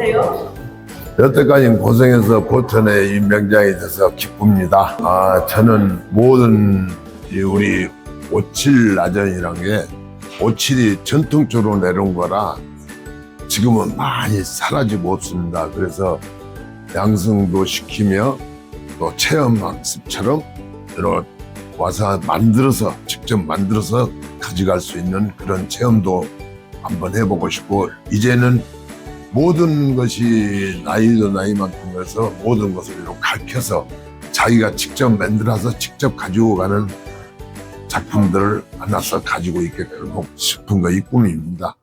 어떠세요? 여태까지 고생해서 보천의 이 명장이 돼서 기쁩니다. 아, 저는 모든 이 우리 오칠 나전이란 게 오칠이 전통적으로 내려온 거라 지금은 많이 사라지고 없습니다. 그래서 양성도 시키며 또 체험 학습처럼 여러 와서 만들어서 직접 만들어서 가져갈 수 있는 그런 체험도 한번 해보고 싶고 이제는 모든 것이 나이도 나이만큼 해서 모든 것을 가르쳐서 자기가 직접 만들어서 직접 가지고 가는 작품들을 하나씩 가지고 있게끔 하고 싶은 거이 꿈입니다.